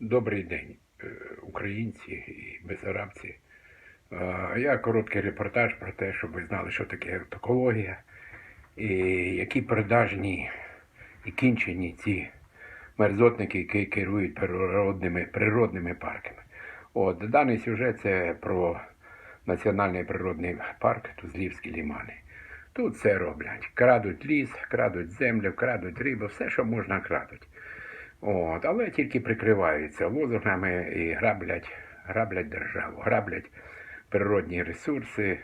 Добрий день, е, українці і безарабці. Я короткий репортаж про те, щоб ви знали, що таке екологія, і які продажні і кінчені ці мерзотники, які керують природними, природними парками. От, даний сюжет це про національний природний парк Тузлівські лімани. Тут все роблять. Крадуть ліс, крадуть землю, крадуть рибу, все, що можна крадуть. От, але тільки прикриваються лозунгами і граблять, граблять державу, граблять природні ресурси.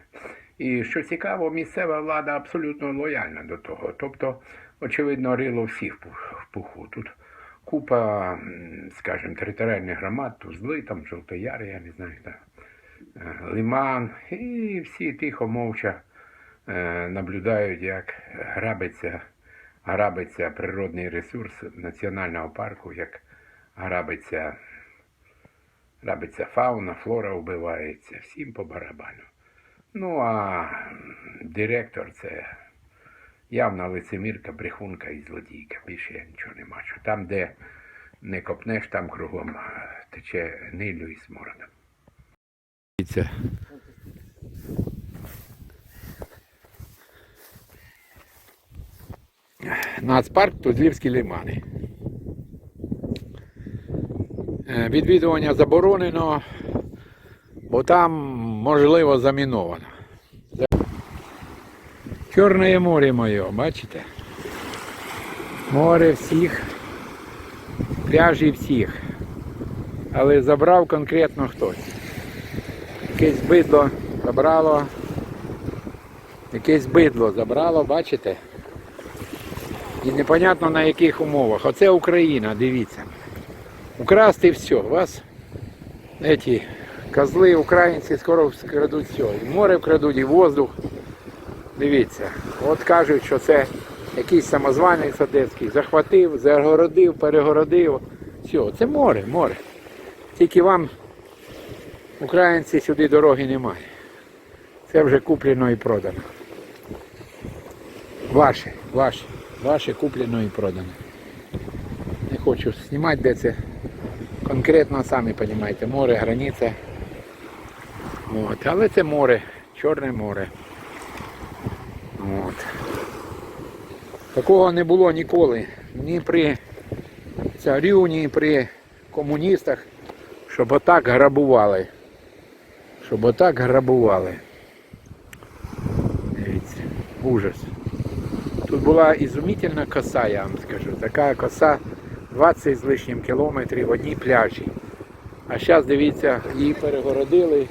І що цікаво, місцева влада абсолютно лояльна до того. Тобто, очевидно, рило всіх в пуху. Тут купа, скажімо, територіальних громад, Тузли, там Жовтояр, я не знаю, там, е, Лиман, і всі тихо мовча е, наблюдають, як грабиться, грабиться природний ресурс національного парку, як грабиться, грабиться фауна, флора вбивається, всім по барабану. Ну а директор це явна лицемірка, брехунка і злодійка. Більше я нічого не бачу. Там, де не копнеш, там кругом тече нилю і смородом. Нацпарк Тузлівські лимани. Е, Відвідування заборонено, бо там можливо заміновано. Чорне море моє, бачите? Море всіх, пляжі всіх. Але забрав конкретно хтось. Якесь бидло забрало. Якесь бидло забрало, бачите? І непонятно на яких умовах. Оце Україна, дивіться. Украсти все. Вас эти козли українці скоро вкрадуть все. І море вкрадуть, і воздух. Дивіться. От кажуть, що це якийсь самозванець одеський. Захватив, загородив, перегородив. Все, це море, море. Тільки вам, українці, сюди дороги немає. Це вже куплено і продано. Ваше, ваше, ваше куплено і продано. Не хочу знімати, де це конкретно, самі розумієте, море, границя. От. Але це море, Чорне море. От. Такого не було ніколи. Ні при царю, ні при комуністах, щоб отак грабували. Щоб отак грабували. Дивіться, ужас. Тут була ізумітельна коса, я вам скажу. Така коса 20 з лишнім кілометрів в одній пляжі. А зараз, дивіться, її перегородили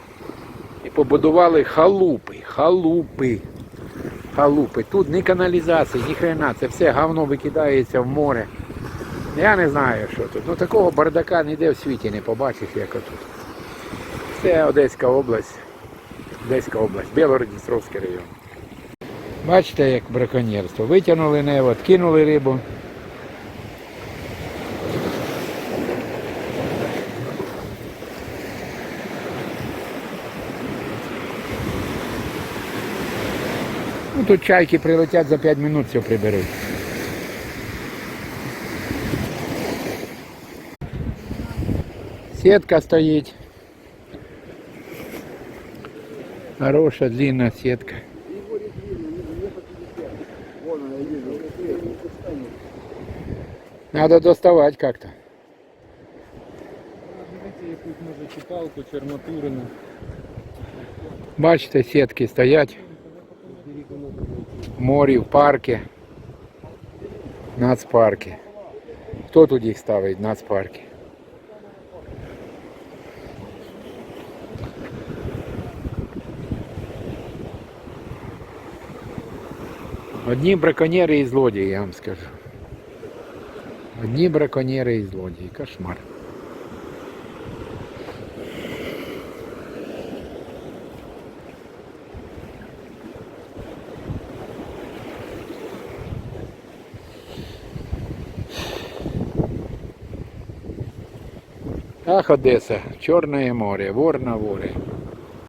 і побудували халупи. Халупи. Халупи. Тут ні каналізації, ні хрена. Це все говно викидається в море. Я не знаю, що тут. Ну такого бардака ніде в світі не побачиш, як отут. Це Одеська область. Одеська область, Білгород-Дністровський район. Бачите, як браконьєрство. Витягнули невод, кинули рибу. Ну, тут чайки прилетять за 5 минут все приберуть. Сетка стоїть. Хороша длинная сетка. Надо доставать как-то. Дивіться, якусь може чіпалку, чи. Бачите, сетки стоять в морі, в парке. Нацпарки. Хто тут їх ставить? Нацпарки. Одні браконьєри і злодії, я вам скажу. Одні браконьєри і злодії. Кошмар. Ах, Одеса, Чорне море, вор на воре.